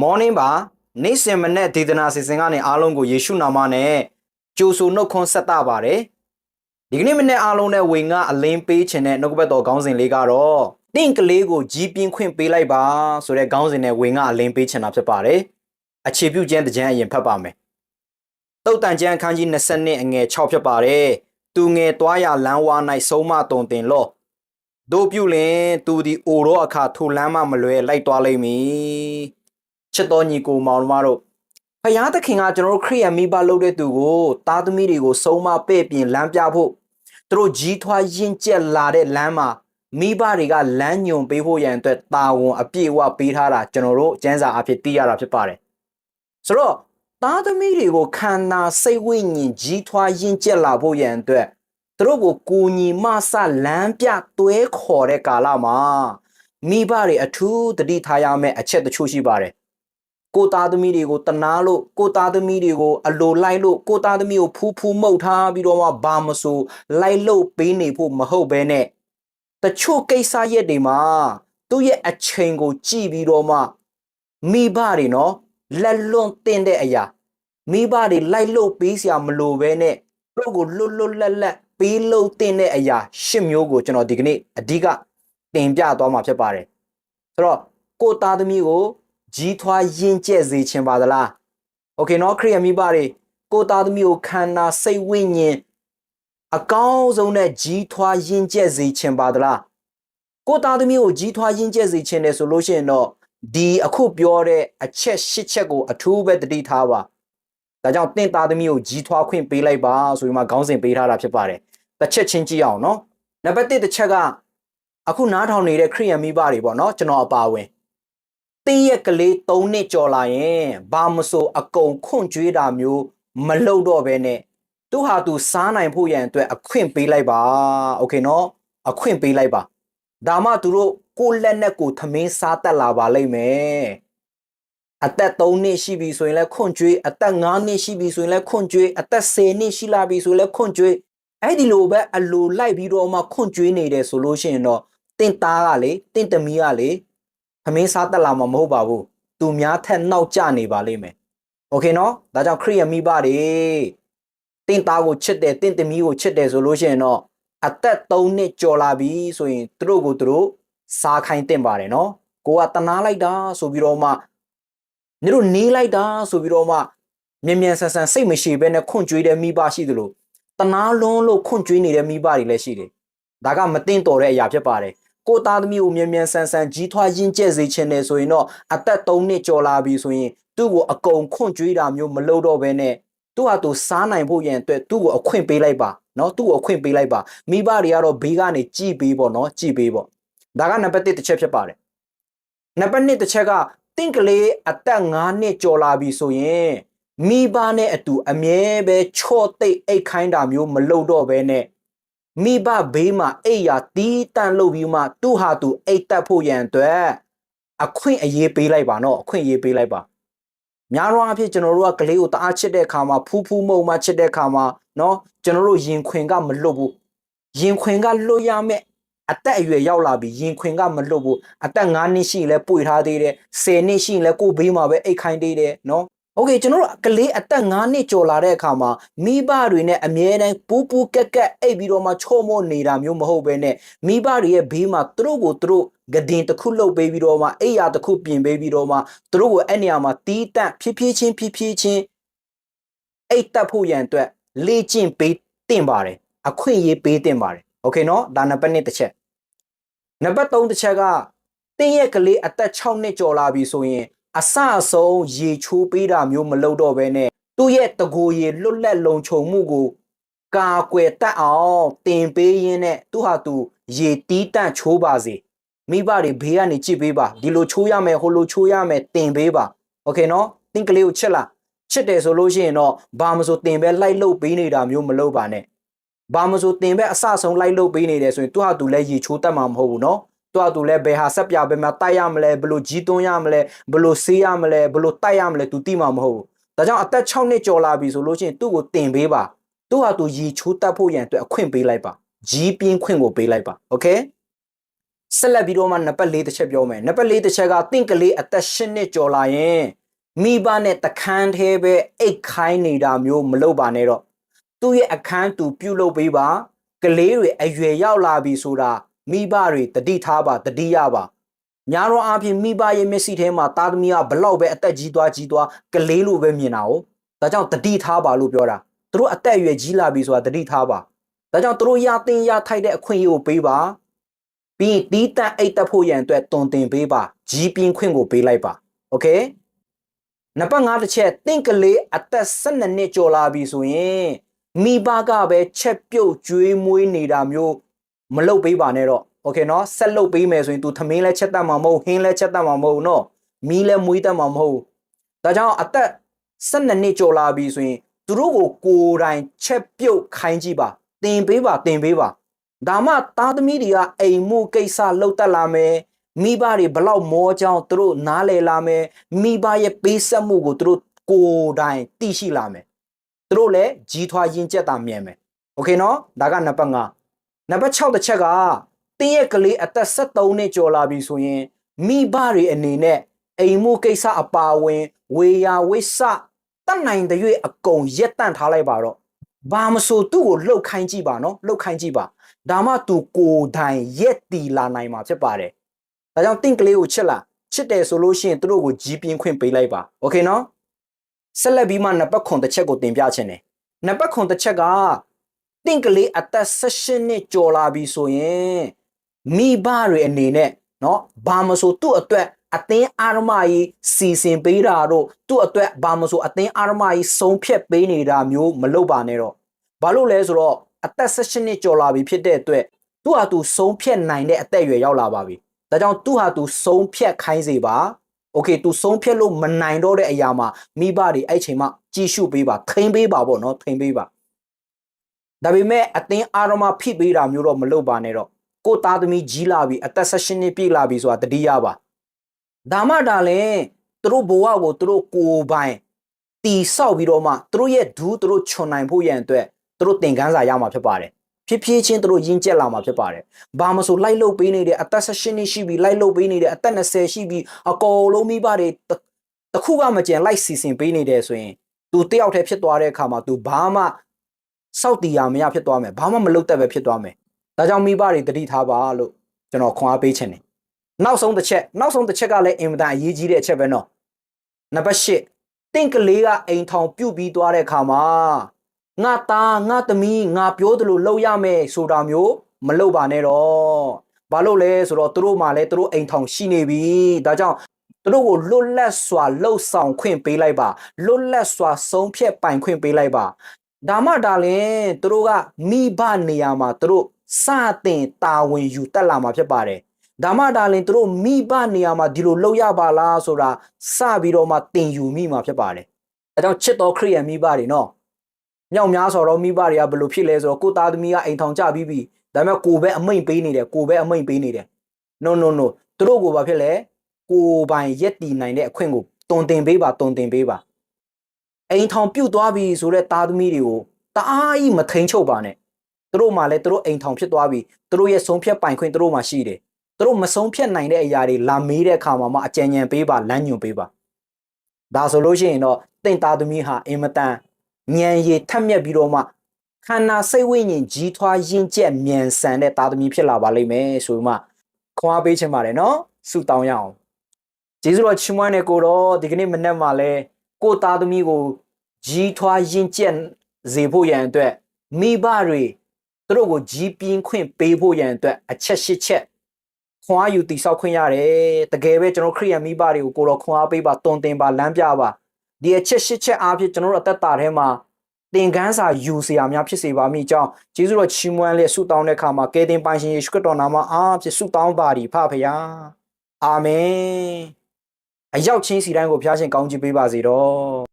morning ပါနေ့စဉ်မနေ့ဒေသနာစီစဉ်ကနေအားလုံးကိုယေရှုနာမနဲ့ကြိုဆိုနှုတ်ခွန်းဆက်တာပါတယ်ဒီကနေ့မနေ့အားလုံးနဲ့ဝေငါအလင်းပေးခြင်းတဲ့နှုတ်ကပတ်တော်ခေါင်းစဉ်လေးကတော့တင့်ကလေးကိုကြီးပြင်းခွင့်ပေးလိုက်ပါဆိုတဲ့ခေါင်းစဉ်နဲ့ဝေငါအလင်းပေးခြင်းတာဖြစ်ပါတယ်အခြေပြုခြင်းတကြံအရင်ဖတ်ပါမယ်တုတ်တန်ကျမ်းအခန်းကြီး20နှစ်အငယ်6ဖြစ်ပါတယ်သူငယ်သွားရလမ်းဝါ၌ဆုံးမတုံတင်လော့တို့ပြုလင်သူဒီအိုရောအခါထိုလမ်းမှမလွဲလိုက်သွားလိမ့်မည် ချစ်တော်ညီကိုမောင်နှမတို့ဖယားသခင်ကကျွန်တော်တို့ခရိယံမိဘလုပ်တဲ့သူကိုသားသမီးတွေကိုဆုံးမပဲ့ပြင်လမ်းပြဖို့သူတို့ကြီးထွားရင့်ကျက်လာတဲ့လမ်းမှာမိဘတွေကလမ်းညွန်ပေးဖို့ရန်အတွက်တာဝန်အပြည့်အဝပေးထားတာကျွန်တော်တို့ကျမ်းစာအဖြစ်သိရတာဖြစ်ပါတယ်ဆိုတော့သားသမီးတွေကိုခန္ဓာစိတ်ဝိညာဉ်ကြီးထွားရင့်ကျက်လာဖို့ရန်အတွက်သူတို့ကိုကိုညီမဆလမ်းပြတွဲခေါ်တဲ့ကာလမှာမိဘတွေအထူးတတိထားရမယ့်အချက်တချို့ရှိပါတယ် ကိုသားသမီးတွေကိုတနာလို့ကိုသားသမီးတွေကိုအလိုလိုက်လို့ကိုသားသမီးကိုဖူးဖူးမှုတ်ထားပြီးတော့မှဘာမဆိုလိုက်လို့ပေးနေဖို့မဟုတ်ဘဲနဲ့တချို့ကိစ္စရက်တွေမှာသူ့ရဲ့အချိန်ကိုကြည့်ပြီးတော့မှမိဘတွေနော်လက်လွန်တင်တဲ့အရာမိဘတွေလိုက်လို့ပေးစရာမလိုဘဲနဲ့သူတို့ကိုလွတ်လွတ်လပ်လပ်ပေးလို့တင်တဲ့အရာရှစ်မျိုးကိုကျွန်တော်ဒီကနေ့အဓိကတင်ပြသွားမှာဖြစ်ပါတယ်ဆိုတော့ကိုသားသမီးကို ကြီးထွားရင့်ကျက်စေချင်ပါသလားโอเคเนาะခရိယမိဘတွေကိုသားသမီးကိုခန္ဓာစိတ်ဝိညာဉ်အကောင်းဆုံးနဲ့ကြီးထွားရင့်ကျက်စေချင်ပါသလားကိုသားသမီးကိုကြီးထွားရင့်ကျက်စေချင်တယ်ဆိုလို့ရှိရင်တော့ဒီအခုပြောတဲ့အချက်ရှစ်ချက်ကိုအထူးပဲတတိထားပါဒါကြောင့်တင့်သားသမီးကိုကြီးထွားခွင့်ပေးလိုက်ပါဆိုပြီးမှခေါင်းစဉ်ပေးထားတာဖြစ်ပါတယ်တစ်ချက်ချင်းကြည့်အောင်နော်နံပါတ်1တစ်ချက်ကအခုနားထောင်နေတဲ့ခရိယံမိဘတွေပေါ့နော်ကျွန်တော်အပါဝင် တင်းရက်ကလေး၃နှစ်ကြော်လာရင်ဘာမဆိုအကုန်ခွန့်ကြွေးတာမျိုးမလုပ်တော့ဘဲနဲ့သူဟာသူစားနိုင်ဖို့ရန်အတွက်အခွင့်ပေးလိုက်ပါโอเคနော်အခွင့်ပေးလိုက်ပါဒါမှသူတို့ကိုယ့်လက်နဲ့ကိုယ်သမင်းစားတတ်လာပါလိမ့်မယ်အသက်3နှစ်ရှိပြီဆိုရင်လည်းခွန့်ကြွေးအသက်5နှစ်ရှိပြီဆိုရင်လည်းခွန့်ကြွေးအသက်10နှစ်ရှိလာပြီဆိုရင်လည်းခွန့်ကြွေးအဲ့ဒီလိုပဲအလိုလိုက်ပြီးတော့မှခွန့်ကြွေးနေတယ်ဆိုလို့ရှိရင်တော့တင့်သားကလေတင့်သမီးကလေ သမင်းစားတက်လာမှာမဟုတ်ပါဘူးသူများထက်နောက်ကျနေပါလိမ့်မယ်โอเคနော်ဒါကြောင့်ခရိယမိဘတွေတင့်သားကိုချစ်တယ်တင့်သမီးကိုချစ်တယ်ဆိုလို့ရှိရင်တော့အသက်3နှစ်ကျော်လာပြီဆိုရင်သူတို့ကိုသူတို့စားခိုင်းတင်ပါတယ်နော်ကိုကတနာလိုက်တာဆိုပြီးတော့မှညတို့နေလိုက်တာဆိုပြီးတော့မှမြန်မြန်ဆန်ဆန်စိတ်မရှိဘဲနဲ့ခွန့်ကြွေးတဲ့မိဘရှိသလိုတနာလွန်းလို့ခွန့်ကြွေးနေတဲ့မိဘတွေလည်းရှိတယ်ဒါကမတင်တော်တဲ့အရာဖြစ်ပါတယ် ကိုသားသမီးကိုမြန်မြန်ဆန်ဆန်ကြီးထွားရင့်ကျက်စေချင်တယ်ဆိုရင်တော့အသက်3နှစ်ကျော်လာပြီဆိုရင်သူ့ကိုအကုန်ခွန့်ကြွေးတာမျိုးမလုပ်တော့ဘဲနဲ့သူ့ဟာသူစားနိုင်ဖို့ရန်အတွက်သူ့ကိုအခွင့်ပေးလိုက်ပါနော်သူ့ကိုအခွင့်ပေးလိုက်ပါမိဘတွေကတော့ဘေးကနေကြည်ပေးပေါ့နော်ကြည်ပေးပေါ့ဒါကနံပါတ်1တစ်ချက်ဖြစ်ပါတယ်နံပါတ်2တစ်ချက်ကတင့်ကလေးအသက်9နှစ်ကျော်လာပြီဆိုရင်မိဘနဲ့အတူအမြဲပဲချော့သိပ်အိတ်ခိုင်းတာမျိုးမလုပ်တော့ဘဲနဲ့ မိဘဘေးမှာအိတ်ရာတီးတန့်လုပ်ပြီးမှသူ့ဟာသူအိတ်တက်ဖို့ရန်အတွက်အခွင့်အရေးပေးလိုက်ပါနော်အခွင့်အရေးပေးလိုက်ပါများသောအားဖြင့်ကျွန်တော်တို့ကကလေးကိုတအားချစ်တဲ့အခါမှာဖူးဖူးမုံမှချစ်တဲ့အခါမှာနော်ကျွန်တော်တို့ရင်ခွင်ကမလွတ်ဘူးရင်ခွင်ကလွတ်ရမယ်အသက်အရွယ်ရောက်လာပြီရင်ခွင်ကမလွတ်ဘူးအသက်9နှစ်ရှိရင်လည်းပွေထားသေးတယ်10နှစ်ရှိရင်လည်းကိုယ်ဘေးမှာပဲအိတ်ခိုင်းသေးတယ်နော် โอเคကျွန်တော်တို့ကလေးအသက်9နှစ်ကျော်လာတဲ့အခါမှာမိဘတွေနဲ့အမြဲတမ်းပူးပူးကက်ကက်အိပ်ပြီးတော့မှချော့မော့နေတာမျိုးမဟုတ်ဘဲနဲ့မိဘတွေရဲ့ဘေးမှာသူတို့ကိုသူတို့ဂဒင်တစ်ခုလှုပ်ပေးပြီးတော့မှအိယာတစ်ခုပြင်ပေးပြီးတော့မှသူတို့ကိုအဲ့နေရာမှာတီးတန့်ဖြည်းဖြည်းချင်းဖြည်းဖြည်းချင်းအိတ်တက်ဖို့ရန်အတွက်လေ့ကျင့်ပေးတင်ပါတယ်အခွင့်အရေးပေးတင်ပါတယ်โอเคเนาะဒါနံပါတ်1တစ်ချက်နံပါတ်3တစ်ချက်ကတင်းရဲ့ကလေးအသက်6နှစ်ကျော်လာပြီဆိုရင် အဆအဆုံးရေချိုးပေးတာမျိုးမလုပ်တော့ဘဲနဲ့သူ့ရဲ့တကိုယ်ရေလွတ်လပ်လုံခြုံမှုကိုကာကွယ်တတ်အောင်တင်ပေးရင်းနဲ့သူ့ဟာသူရေတီးတန့်ချိုးပါစေမိဘတွေဘေးကနေကြည့်ပေးပါဒီလိုချိုးရမယ်ဟိုလိုချိုးရမယ်တင်ပေးပါโอเคနော်တင်းကလေးကိုချစ်လားချစ်တယ်ဆိုလို့ရှိရင်တော့ဘာမဆိုတင်ပဲလိုက်လုတ်ပေးနေတာမျိုးမလုပ်ပါနဲ့ဘာမဆိုတင်ပဲအဆဆုံးလိုက်လုတ်ပေးနေတယ်ဆိုရင်သူ့ဟာသူလည်းရေချိုးတတ်မှာမဟုတ်ဘူးနော် သူကသူလည်းဘယ်ဟာဆက်ပြဘယ်မှာတိုက်ရမလဲဘယ်လိုကြီးသွင်းရမလဲဘယ်လိုဆေးရမလဲဘယ်လိုတိုက်ရမလဲသူသိမှာမဟုတ်ဘူးဒါကြောင့်အသက်6နှစ်ကျော်လာပြီဆိုလို့ရှိရင်သူ့ကိုတင်ပေးပါသူ့ဟာသူရီချိုးတတ်ဖို့ရန်အတွက်အခွင့်ပေးလိုက်ပါကြီးပြင်းခွင့်ကိုပေးလိုက်ပါโอเค ဆက်လက်ပြီးတော့မှနံပါတ်၄တစ်ချက်ပြောမယ်နံပါတ်၄တစ်ချက်ကတင့်ကလေးအသက်၈နှစ်ကျော်လာရင်မိဘနဲ့တခန်းသေးပဲအိတ်ခိုင်းနေတာမျိုးမလုပ်ပါနဲ့တော့သူ့ရဲ့အခန်းသူပြုတ်လုပ်ပေးပါကလေးတွေအရွယ်ရောက်လာပြီဆိုတာ မိဘတွေတတိထားပါတတိရပါညာတော့အပြင်မိဘရဲ့မျက်စိထဲမှာသားသမီးကဘလောက်ပဲအသက်ကြီးသွားကြီးသွားကလေးလိုပဲမြင်တာ哦ဒါကြောင့်တတိထားပါလို့ပြောတာသူတို့အသက်အရွယ်ကြီးလာပြီဆိုတာတတိထားပါဒါကြောင့်သူတို့ရတင်ရထိုက်တဲ့အခွင့်အရေးကိုပေးပါ ပြီးရင်တီးတန့်အိတ်တက်ဖို့ရန်အတွက်တွန်တင်ပေးပါကြီးပြင်းခွင့်ကိုပေးလိုက်ပါโอเคနံပါတ်5တစ်ချက်တင့်ကလေးအသက်12နှစ်ကျော်လာပြီဆိုရင်မိဘကပဲချက်ပြုတ်ကျွေးမွေးနေတာမျိုး မလုပ်ပေးပါနဲ့တော့โอเคเนาะဆက်လုပ်ပေးမယ်ဆိုရင် तू သမင်းလဲချက်တတ်မှာမဟုတ်ဟင်းလဲချက်တတ်မှာမဟုတ်เนาะမီးလဲမွေးတတ်မှာမဟုတ်ဒါကြောင့်အသက်12နှစ်ကျော်လာပြီဆိုရင်သူတို့ကိုကိုယ်တိုင်ချက်ပြုတ်ခိုင်းကြည့်ပါတင်ပေးပါတင်ပေးပါ ဒါမှသားသမီးတွေကအိမ်မှုကိစ္စလှုပ်တက်လာမယ်မိဘတွေဘလောက်မောကြောင်းသူတို့နားလည်လာမယ်မိဘရဲ့ပေးဆက်မှုကိုသူတို့ကိုယ်တိုင်သိရှိလာမယ်သူတို့လည်းကြီးထွားရင်းကျက်တာမြင်မယ်โอเคနော်ဒါကနံပါတ်5 နံပါတ်6တစ်ချက်ကတင်းရဲ့ကလေးအသက်73နှစ်ကျော်လာပြီဆိုရင်မိဘတွေအနေနဲ့အိမ်မှုကိစ္စအပါအဝင်ဝေယာဝိဆတတ်နိုင်တဲ့၍အကုန်ရက်တန့်ထားလိုက်ပါတော့ဘာမဆိုသူ့ကိုလှုပ်ခိုင်းကြည့်ပါနော်လှုပ်ခိုင်းကြည့်ပါဒါမှသူကိုယ်တိုင်ရက်တီလာနိုင်မှာဖြစ်ပါတယ်။ဒါကြောင့်တင့်ကလေးကိုချစ်လာချစ်တယ်ဆိုလို့ရှိရင်သူတို့ကိုကြီးပြင်းခွင့်ပေးလိုက်ပါ။ Okay နော်။ဆက်လက်ပြီးမှနံပါတ်9တစ်ချက်ကိုတင်ပြချင်တယ်။နံပါတ်9တစ်ချက်က တင့်ကလေးအသက်16နှစ်ကျော်လာပြီဆိုရင်မိဘတွေအနေနဲ့နော်ဘာမဆိုသူ့အတွက်အသင်းအာရမကြီးစီစဉ်ပေးတာတို့သူ့အတွက်ဘာမဆိုအသင်းအာရမကြီးဆုံးဖြတ်ပေးနေတာမျိုးမလုပ်ပါနဲ့တော့ဘာလို့လဲဆိုတော့အသက်16နှစ်ကျော်လာပြီဖြစ်တဲ့အတွက်သူ့ဟာသူဆုံးဖြတ်နိုင်တဲ့အသက်အရွယ်ရောက်လာပါပြီဒါကြောင့်သူ့ဟာသူဆုံးဖြတ်ခိုင်းစေပါโอเค तू ဆုံးဖြတ်လို့မနိုင်တော့တဲ့အရာမှာမိဘတွေအဲ့ချိန်မှာကြည်ရှုပေးပါထိမ့်ပေးပါပေါ့နော်ထိမ့်ပေးပါ ဒါပေမဲ့အသင်းအာရမဖိပေးတာမျိုးတော့မလုပ်ပါနဲ့တော့ကိုယ်သားသမီးကြီးလာပြီအသက်16နှစ်ပြည့်လာပြီဆိုတာတတိယပါဒါမှဒါလည်းသူတို့ဘဝကိုသူတို့ကိုယ်ပိုင်တီဆောက်ပြီးတော့မှသူတို့ရဲ့ဒူးသူတို့ခြုံနိုင်ဖို့ရန်အတွက်သူတို့သင်ခန်းစာရမှာဖြစ်ပါတယ်ဖြည်းဖြည်းချင်းသူတို့ရင်းကျက်လာမှာဖြစ်ပါတယ်ဘာမဆိုလိုက်လုတ်ပေးနေတယ်အသက်16နှစ်ရှိပြီလိုက်လုတ်ပေးနေတယ်အသက်20ရှိပြီအကောလုံးမိဘတွေတတစ်ခုကမကြံလိုက်စီစဉ်ပေးနေတယ်ဆိုရင် तू တယောက်တည်းဖြစ်သွားတဲ့အခါမှာ तू ဘာမှ စောက်တီရမရဖြစ်သွားမယ်ဘာမှမလုပ်တတ်ပဲဖြစ်သွားမယ်ဒါကြောင့်မိဘတွေတတိထားပါလို့ကျွန်တော်ခွန်အားပေးချင်တယ်နောက်ဆုံးတစ်ချက်နောက်ဆုံးတစ်ချက်ကလည်းအင်မတန်အရေးကြီးတဲ့အချက်ပဲနော်နံပါတ်၈တင့်ကလေးကအိမ်ထောင်ပြုတ်ပြီးသွားတဲ့အခါမှာငါသားငါသမီးငါပြောသလိုလုပ်ရမယ်ဆိုတာမျိုးမလုပ်ပါနဲ့တော့ဘာလို့လဲဆိုတော့သူတို့မှလည်းသူတို့အိမ်ထောင်ရှိနေပြီဒါကြောင့်သူတို့ကိုလွတ်လပ်စွာလှုပ်ဆောင်ခွင့်ပေးလိုက်ပါလွတ်လပ်စွာဆုံးဖြတ်ပိုင်ခွင့်ပေးလိုက်ပါ ဒါမှဒါလည်းသူတို့ကမိဘနေရာမှာသူတို့စတင်တာဝန်ယူတက်လာမှာဖြစ်ပါတယ်ဒါမှဒါလည်းသူတို့မိဘနေရာမှာဒီလိုလုပ်ရပါလားဆိုတာစပြီးတော့မှတင်ယူမိမှာဖြစ်ပါတယ်အဲကြောင့်ချစ်တော်ခရိယန်မိဘတွေနော်မြောက်များဆိုတော့မိဘတွေကဘယ်လိုဖြစ်လဲဆိုတော့ကိုသားသမီးကအိမ်ထောင်ကြပြီးပြီဒါပေမဲ့ကိုပဲအမိန်ပေးနေတယ်ကိုပဲအမိန်ပေးနေတယ် no no no သူတို့ကိုဘာဖြစ်လဲကိုပိုင်ရက်တီနိုင်တဲ့အခွင့်ကိုတုံတင်ပေးပါတုံတင်ပေးပါ အိမ်ထောင်ပြုတ်သွားပြီဆိုတဲ့သားသမီးတွေကိုတအားကြီးမထိန်ချုပ်ပါနဲ့သူတို့မှလည်းသူတို့အိမ်ထောင်ဖြစ်သွားပြီသူတို့ရဲ့ဆုံးဖြတ်ပိုင်ခွင့်သူတို့မှရှိတယ်သူတို့မဆုံးဖြတ်နိုင်တဲ့အရာတွေလာမေးတဲ့အခါမှာမှအကြံဉာဏ်ပေးပါလမ်းညွှန်ပေးပါဒါဆိုလို့ရှိရင်တော့တင့်သားသမီးဟာအင်မတန်ဉာဏ်ရည်ထက်မြက်ပြီးတော့မှခန္ဓာစိတ်ဝိညာဉ်ကြီးထွားရင့်ကျက်မြန်ဆန်တဲ့သားသမီးဖြစ်လာပါလိမ့်မယ်ဆိုမှခွန်အားပေးချင်ပါတယ်နော်ဆုတောင်းရအောင်ကျေးဇူးတော်ချီးမွမ်းတဲ့ကိုတော့ဒီကနေ့မနေ့မှလည်း ကိုသားသမီးကိုကြီးထွားရင့်ကျက်စေဖို့ရန်အတွက်မိဘတွေသူတို့ကိုကြီးပြင်းခွင့်ပေးဖို့ရန်အတွက်အချက်ရှစ်ချက်ခွန်အားယူတိဆောက်ခွင့်ရတယ်တကယ်ပဲကျွန်တော်ခရိယန်မိဘတွေကိုကိုတော့ခွန်အားပေးပါတုံတင်ပါလမ်းပြပါဒီအချက်ရှစ်ချက်အားဖြင့်ကျွန်တော်တို့အသက်တာထဲမှာသင်ခန်းစာယူစရာများဖြစ်စေပါမိကြောင်းယေရှုတော်ချီးမွမ်းလက်ဆုတောင်းတဲ့အခါမှာကယ်တင်ပိုင်ရှင်ယေရှုခရစ်တော်နာမအားဖြင့်ဆုတောင်းပါသည်ဖဖရာအာမင် အရောက်ချင်းစီတိုင်းကိုဖျားရှင်ကောင်းချီးပေးပါစေတော့